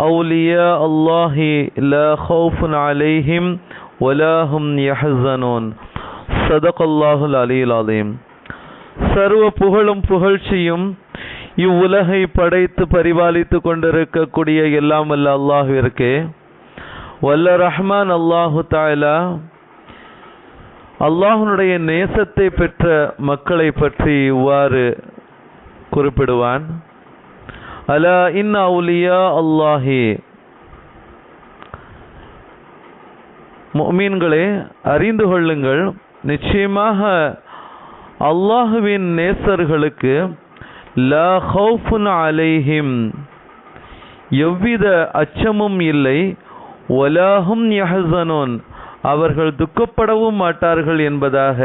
أولياء الله لا خوف عليهم ولا هم يحزنون صدق الله العلي العظيم சர்வ புகழும் புகழ்ச்சியும் இவ்வுலகை படைத்து பரிபாலித்து கொண்டிருக்கக்கூடிய எல்லாம் வல்ல அல்லாஹுவிற்கு வல்ல ரஹ்மான் அல்லாஹு தாலா அல்லாஹனுடைய நேசத்தை பெற்ற மக்களை பற்றி இவ்வாறு குறிப்பிடுவான் அலா இன் அவுலியா அல்லாஹி. முஃமின்களே அறிந்து கொள்ளுங்கள். நிச்சயமாக அல்லாஹுவின் நேசர்களுக்கு லா ஹவுஃபுன் அலைஹிம் எவ்வித அச்சமும் இல்லை. ஒலாஹும் யஹசனோன். அவர்கள் துக்கப்படவும் மாட்டார்கள் என்பதாக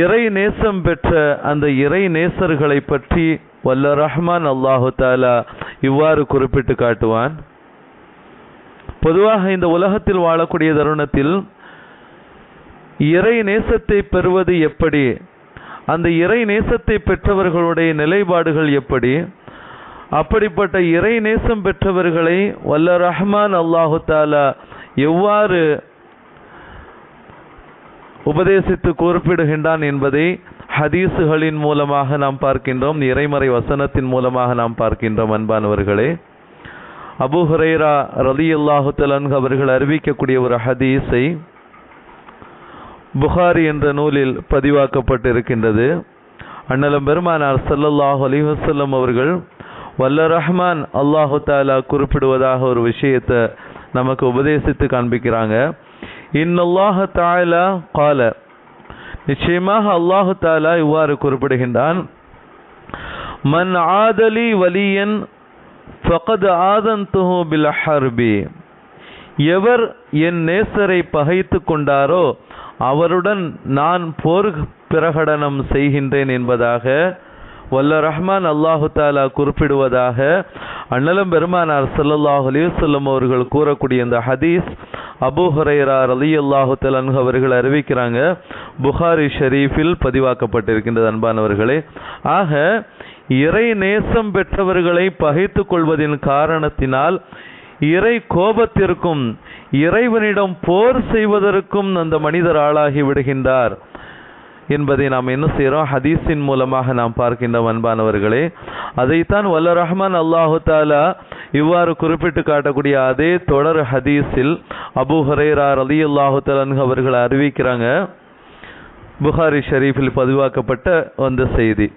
இறை நேசம் பெற்ற அந்த இறை நேசர்களை பற்றி வல்ல ரஹ்மான் அல்லாஹு தாலா இவ்வாறு குறிப்பிட்டு காட்டுவான். பொதுவாக இந்த உலகத்தில் வாழக்கூடிய தருணத்தில் இறை நேசத்தை பெறுவது எப்படி? அந்த இறை நேசத்தை பெற்றவர்களுடைய நிலைப்பாடுகள் எப்படி? அப்படிப்பட்ட இறை நேசம் பெற்றவர்களை வல்ல ரஹ்மான் அல்லாஹு தாலா எவ்வாறு உபதேசித்து குறிப்பிடுகின்றான் என்பதை ஹதீஸுகளின் மூலமாக நாம் பார்க்கின்றோம் இறைமறை வசனத்தின் மூலமாக நாம் பார்க்கின்றோம் அன்பானவர்களே. அபு ஹுரைரா ரலி அல்லாஹு அவர்கள் அறிவிக்கக்கூடிய ஒரு ஹதீஸை புகாரி என்ற நூலில் பதிவாக்கப்பட்டிருக்கின்றது. அண்ணலம் பெருமானார் சல்லல்லாஹு அலி வசல்லம் அவர்கள் வல்ல ரஹ்மான் அல்லாஹு தாலா குறிப்பிடுவதாக ஒரு விஷயத்தை நமக்கு உபதேசித்து காண்பிக்கிறாங்க. இன்னல்லாஹ தாலா கால நிச்சயமாக அல்லாஹு தாலா இவ்வாறு குறிப்பிடுகின்றான். மன் ஆதலி வலியன் ஃபகத் ஆதந்துஹு பில் ஹர்பி. எவர் என் நேசரை பகைத்து கொண்டாரோ அவருடன் நான் போர் பிரகடனம் செய்கின்றேன் என்பதாக வல்ல ரஹ்மான் அல்லாஹு தாலா குறிப்பிடுவதாக அண்ணலம் பெருமானார் சல்லல்லாஹு அலிவசல்லம் அவர்கள் கூறக்கூடிய இந்த ஹதீஸ் அபு ஹுரைரா அலி அல்லாஹு தலன்கு அவர்கள் அறிவிக்கிறாங்க. புகாரி ஷெரீஃபில் பதிவாக்கப்பட்டிருக்கின்றது அன்பானவர்களே. ஆக இறை நேசம் பெற்றவர்களை பகைத்து கொள்வதின் காரணத்தினால் இறை கோபத்திற்கும் இறைவனிடம் போர் செய்வதற்கும் அந்த மனிதர் ஆளாகி விடுகின்றார் என்பதை நாம் என்ன செய்கிறோம் ஹதீஸின் மூலமாக நாம் பார்க்கின்றோம் அன்பானவர்களே. அதைத்தான் வல்ல ரஹ்மான் அல்லாஹு தாலா இவ்வாறு குறிப்பிட்டு காட்டக்கூடிய அதே தொடர் ஹதீஸில் அபு ஹரேரா அலி அல்லாஹு தலன் அவர்கள் அறிவிக்கிறாங்க. புகாரி ஷரீஃபில் பதிவாக்கப்பட்ட வந்த செய்தி.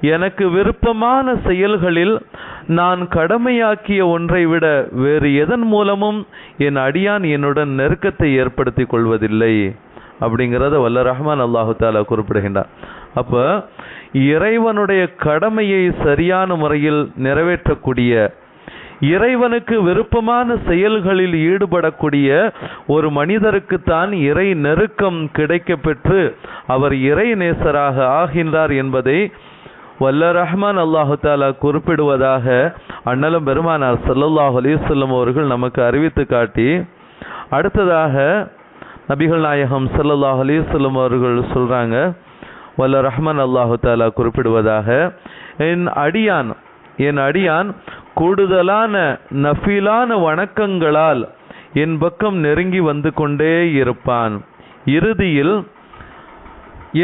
எனக்கு விருப்பமான செயல்களில் நான் கடமையாக்கிய ஒன்றை விட வேறு எதன் மூலமும் என் அடியான் என்னுடன் நெருக்கத்தை ஏற்படுத்தி கொள்வதில்லை. அப்படிங்கிறத வல்ல ரஹ்மான் அல்லாஹு தாலா குறிப்பிடுகின்றார். அப்போ இறைவனுடைய கடமையை சரியான முறையில் நிறைவேற்றக்கூடிய இறைவனுக்கு விருப்பமான செயல்களில் ஈடுபடக்கூடிய ஒரு மனிதருக்குத்தான் இறை நெருக்கம் கிடைக்க பெற்று அவர் இறை நேசராக ஆகின்றார் என்பதை வல்ல ரஹ்மான் அல்லாஹு தாலா குறிப்பிடுவதாக அண்ணலம் பெருமானார் சல்லல்லாஹ் அலிசல்லம் அவர்கள் நமக்கு அறிவித்து காட்டி அடுத்ததாக நபிகள் நாயகம் சல்லல்லாஹ் அலிசல்லம் அவர்கள் சொல்றாங்க வல்ல ரஹ்மான் அல்லாஹு தாலா குறிப்பிடுவதாக என் அடியான் என் அடியான் கூடுதலான நஃபீலான வணக்கங்களால் என் பக்கம் நெருங்கி வந்து கொண்டே இருப்பான். இறுதியில்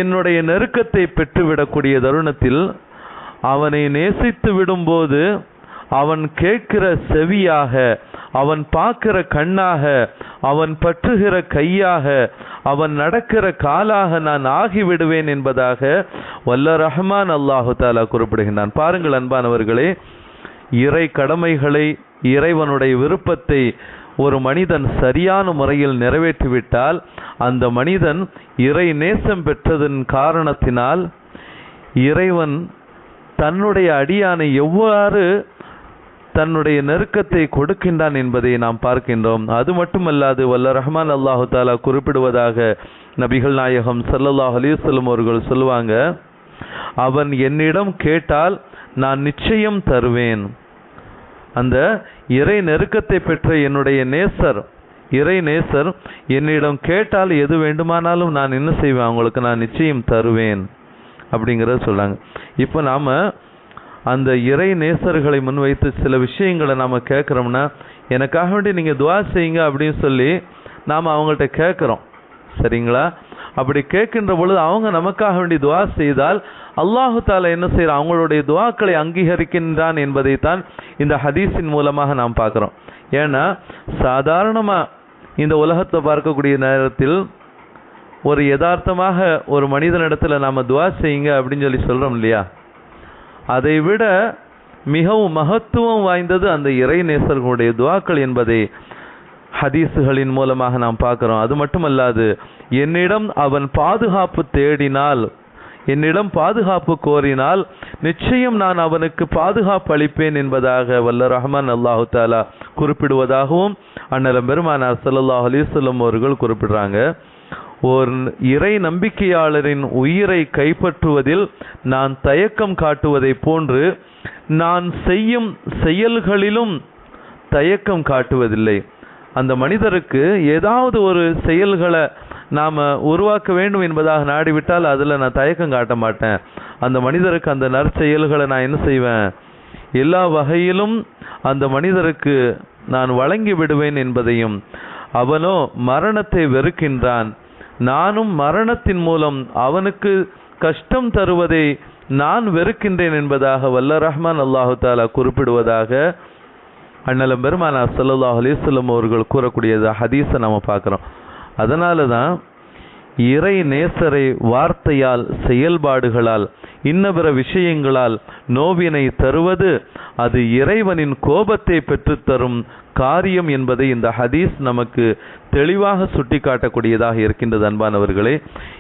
என்னுடைய நெருக்கத்தை பெற்றுவிடக்கூடிய தருணத்தில் அவனை நேசித்து விடும்போது அவன் கேட்கிற செவியாக அவன் பார்க்கிற கண்ணாக அவன் பற்றுகிற கையாக அவன் நடக்கிற காலாக நான் ஆகிவிடுவேன் என்பதாக வல்ல ரஹ்மான் அல்லாஹு தாலா குறிப்பிடுகின்றான். பாருங்கள் அன்பானவர்களே இறை கடமைகளை இறைவனுடைய விருப்பத்தை ஒரு மனிதன் சரியான முறையில் நிறைவேற்றிவிட்டால் அந்த மனிதன் இறை நேசம் பெற்றதன் காரணத்தினால் இறைவன் தன்னுடைய அடியானை எவ்வாறு தன்னுடைய நெருக்கத்தை கொடுக்கின்றான் என்பதை நாம் பார்க்கின்றோம். அது மட்டுமல்லாது வல்ல ரஹ்மான் அல்லாஹு தாலா குறிப்பிடுவதாக நபிகள் நாயகம் சல்லல்லாஹ் அலிசல்லம் அவர்கள் சொல்லுவாங்க அவன் என்னிடம் கேட்டால் நான் நிச்சயம் தருவேன். அந்த இறை நெருக்கத்தை பெற்ற என்னுடைய நேசர் இறை நேசர் என்னிடம் கேட்டால் எது வேண்டுமானாலும் நான் என்ன செய்வேன்? அவங்களுக்கு நான் நிச்சயம் தருவேன் அப்படிங்கிறத சொல்கிறாங்க இப்போ நாம் அந்த இறை நேசர்களை முன்வைத்து சில விஷயங்களை நாம் கேட்குறோம்னா எனக்காக வேண்டி நீங்கள் துவா செய்யுங்க அப்படின்னு சொல்லி நாம் அவங்கள்ட்ட கேட்குறோம். சரிங்களா? அப்படி கேட்கின்ற பொழுது அவங்க நமக்காக வேண்டி துவா செய்தால் அல்லாஹு தாலா என்ன செய்யறான் அவங்களுடைய துவாக்களை அங்கீகரிக்கின்றான் என்பதைத்தான் இந்த ஹதீஸின் மூலமாக நாம் பார்க்குறோம். ஏன்னா சாதாரணமா இந்த உலகத்தை பார்க்கக்கூடிய நேரத்தில் ஒரு யதார்த்தமாக ஒரு மனிதனிடத்தில் நாம துவா செய்யுங்க அப்படின்னு சொல்லி சொல்றோம் இல்லையா? அதை விட மிகவும் மகத்துவம் வாய்ந்தது அந்த இறை நேசர்களுடைய துவாக்கள் என்பதை ஹதீஸுகளின் மூலமாக நாம் பார்க்குறோம். அது மட்டுமல்லாது என்னிடம் அவன் பாதுகாப்பு தேடினால் என்னிடம் பாதுகாப்பு கோரினால் நிச்சயம் நான் அவனுக்கு பாதுகாப்பு அளிப்பேன் என்பதாக வல்ல ரஹ்மான் அல்லாஹு தாலா குறிப்பிடுவதாகவும் அண்ணலம் பெருமானார் ஸல்லல்லாஹு அலிசல்லம் அவர்கள் குறிப்பிடுறாங்க. ஒரு இறை நம்பிக்கையாளரின் உயிரை கைப்பற்றுவதில் நான் தயக்கம் காட்டுவதைப் போன்று நான் செய்யும் செயல்களிலும் தயக்கம் காட்டுவதில்லை. அந்த மனிதருக்கு ஏதாவது ஒரு செயல்களை நாம் உருவாக்க வேண்டும் என்பதாக நாடிவிட்டால் அதில் நான் தயக்கம் காட்ட மாட்டேன். அந்த மனிதருக்கு அந்த நற்செயல்களை நான் என்ன செய்வேன்? எல்லா வகையிலும் அந்த மனிதருக்கு நான் வழங்கி விடுவேன் என்பதையும் அவனோ மரணத்தை வெறுக்கின்றான். நானும் மரணத்தின் மூலம் அவனுக்கு கஷ்டம் தருவதை நான் வெறுக்கின்றேன் என்பதாக வல்ல ரஹ்மான் அல்லாஹு தாலா குறிப்பிடுவதாக அண்ணலம் பெருமானா சல்லாஹ் அலிஸ்லம் அவர்கள் கூறக்கூடியது. ஹதீஸை நம்ம பார்க்குறோம். அதனால தான் இறை நேசரை வார்த்தையால் செயல்பாடுகளால் இன்ன பிற விஷயங்களால் நோவினை தருவது அது இறைவனின் கோபத்தை பெற்றுத்தரும் காரியம் என்பதை இந்த ஹதீஸ் நமக்கு தெளிவாக சுட்டிக்காட்டக்கூடியதாக இருக்கின்றது அன்பானவர்களே.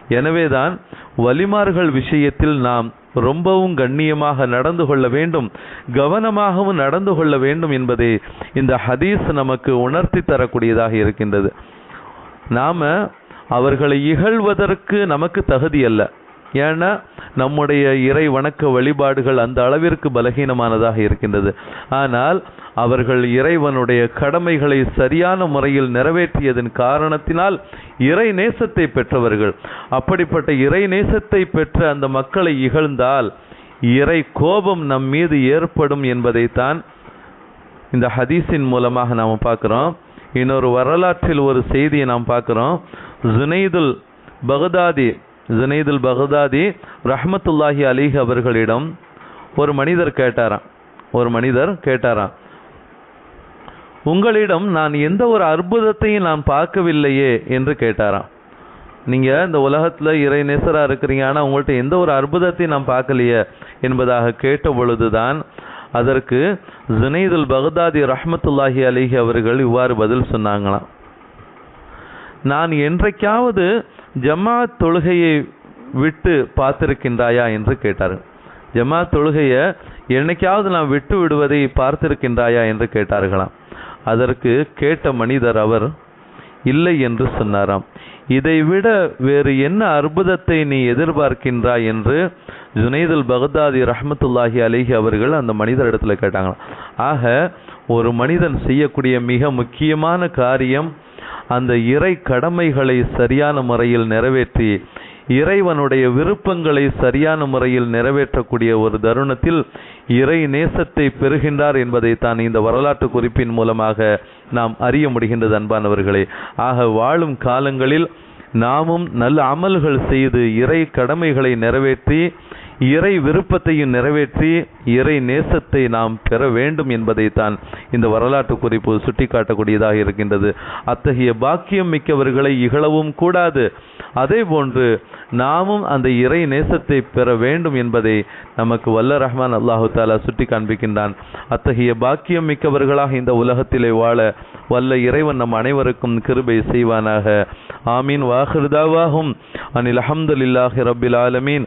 எனவேதான் வலிமார்கள் விஷயத்தில் நாம் ரொம்பவும் கண்ணியமாக நடந்து கொள்ள வேண்டும் கவனமாகவும் நடந்து கொள்ள வேண்டும் என்பதை இந்த ஹதீஸ் நமக்கு உணர்த்தி தரக்கூடியதாக இருக்கின்றது. நாம் அவர்களை இகழ்வதற்கு நமக்கு தகுதி அல்ல. ஏன்னா நம்முடைய இறை வணக்க வழிபாடுகள் அந்த அளவிற்கு பலகீனமானதாக இருக்கின்றது. ஆனால் அவர்கள் இறைவனுடைய கடமைகளை சரியான முறையில் நிறைவேற்றியதன் காரணத்தினால் இறை நேசத்தை பெற்றவர்கள். அப்படிப்பட்ட இறை நேசத்தை பெற்ற அந்த மக்களை இகழ்ந்தால் இறை கோபம் நம் மீது ஏற்படும் என்பதைத்தான் இந்த ஹதீஸின் மூலமாக நாம் பார்க்குறோம். இன்னொரு வரலாற்றில் ஒரு செய்தியை நாம் பார்க்குறோம். ஜுனைதுல் பகதாதி ஜுனைதுல் பகதாதி ரஹ்மத்துல்லாஹி அலிஹ் அவர்களிடம் ஒரு மனிதர் கேட்டாராம். ஒரு மனிதர் கேட்டாராம். உங்களிடம் நான் எந்த ஒரு அற்புதத்தையும் நான் பார்க்கவில்லையே என்று கேட்டாராம். நீங்க இந்த உலகத்துல இறை நேசரா இருக்கிறீங்க ஆனா உங்கள்கிட்ட எந்த ஒரு அற்புதத்தையும் நான் பார்க்கலையே என்பதாக கேட்ட பொழுதுதான் அதற்கு ஜுனைதுல் பகதாதி ரஹ்மத்துல்லாஹி அலிஹி அவர்கள் இவ்வாறு பதில் சொன்னாங்களாம். நான் என்றைக்காவது ஜமாத் தொழுகையை விட்டு பார்த்திருக்கின்றாயா? என்று கேட்டார். ஜமாத் தொழுகையை என்னைக்காவது நான் விட்டு விடுவதை பார்த்திருக்கின்றாயா? என்று கேட்டார்களாம். அதற்கு கேட்ட மனிதர் அவர் இல்லை என்று சொன்னாராம். இதைவிட வேறு என்ன அற்புதத்தை நீ எதிர்பார்க்கின்றாய் என்று ஜுனைதுல் பகதாதி ரஹமத்துல்லாஹி அலிஹி அவர்கள் அந்த மனிதரிடத்துல கேட்டாங்களாம். ஆக ஒரு மனிதன் செய்யக்கூடிய மிக முக்கியமான காரியம் அந்த இறை கடமைகளை சரியான முறையில் நிறைவேற்றி இறைவனுடைய விருப்பங்களை சரியான முறையில் நிறைவேற்றக்கூடிய ஒரு தருணத்தில் இறை நேசத்தை பெறுகின்றார் என்பதை தான் இந்த வரலாற்று குறிப்பின் மூலமாக நாம் அறிய முடிகின்றது அன்பானவர்களே. ஆக வாழும் காலங்களில் நாமும் நல்ல அமல்கள் செய்து இறை கடமைகளை நிறைவேற்றி இறை விருப்பத்தையும் நிறைவேற்றி இறை நேசத்தை நாம் பெற வேண்டும் என்பதைத்தான் இந்த வரலாற்று குறிப்பு சுட்டிக்காட்டக்கூடியதாக இருக்கின்றது. அத்தகைய பாக்கியம் மிக்கவர்களை இகழவும் கூடாது. அதே போன்று நாமும் அந்த இறை நேசத்தை பெற வேண்டும் என்பதை நமக்கு வல்ல ரஹ்மான் அல்லாஹு தாலா சுட்டி காண்பிக்கின்றான் அத்தகைய பாக்கியம் மிக்கவர்களாக இந்த உலகத்திலே வாழ வல்ல இறைவன் நம் அனைவருக்கும் கிருபை செய்வானாக. ஆமீன். வாஹிருதாவாகும் அனில் அஹமதுல்லாஹி ரபில் ஆலமீன்.